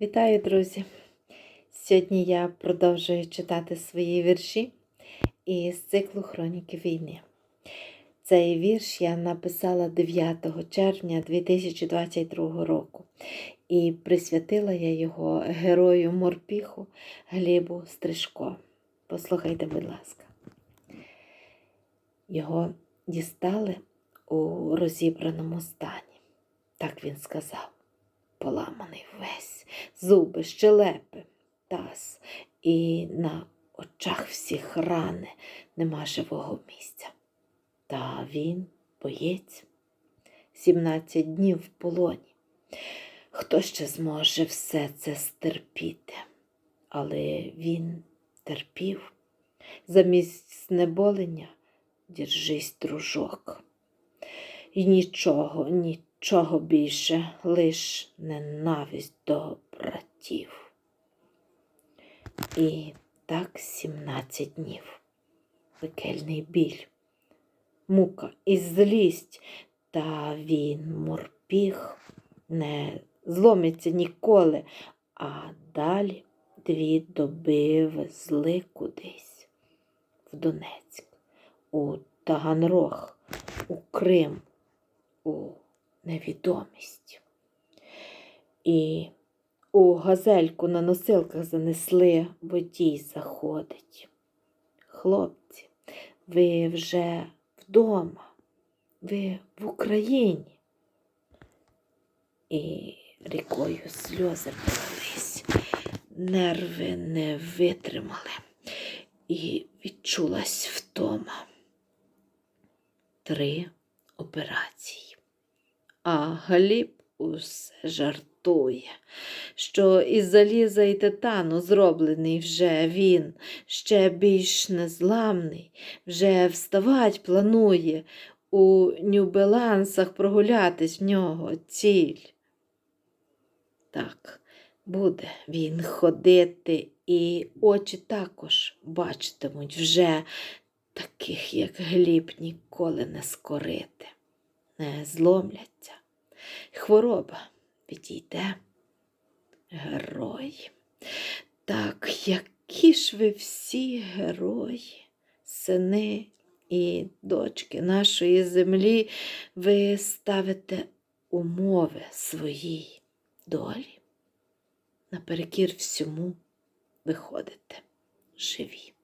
Вітаю, друзі! Сьогодні я продовжую читати свої вірші із циклу Хроніки війни. Цей вірш я написала 9 червня 2022 року і присвятила я його герою морпіху Глібу Стрижко. Послухайте, будь ласка. Його дістали у розібраному стані. Так він сказав поламаний весь, зуби, щелепи, таз, і на очах всіх рани нема живого місця. Та він боєць, 17 днів в полоні. Хто ще зможе все це стерпіти? Але він терпів, замість знеболення держись, дружок. І нічого, нічого більше, лиш ненависть до братів. І так сімнадцять днів. Пекельний біль, мука і злість, та він морпіг не зломиться ніколи, а далі дві доби везли кудись в Донецьк, у Таганрог, у Крим, невідомість. І у газельку на носилках занесли, водій заходить. Хлопці, ви вже вдома, ви в Україні. І рікою сльози полились, нерви не витримали, і відчулась втома. Три операції. А Гліб усе жартує, що із заліза і титану зроблений вже він, ще більш незламний, вже вставать планує, у нюбелансах прогулятись в нього ціль. Так, буде він ходити, і очі також бачитимуть вже таких, як Гліб, ніколи не скорити, не зломляться. Хвороба відійде. Герої. Так, які ж ви всі герої, сини і дочки нашої землі, ви ставите умови своїй долі. Наперекір всьому виходите живі.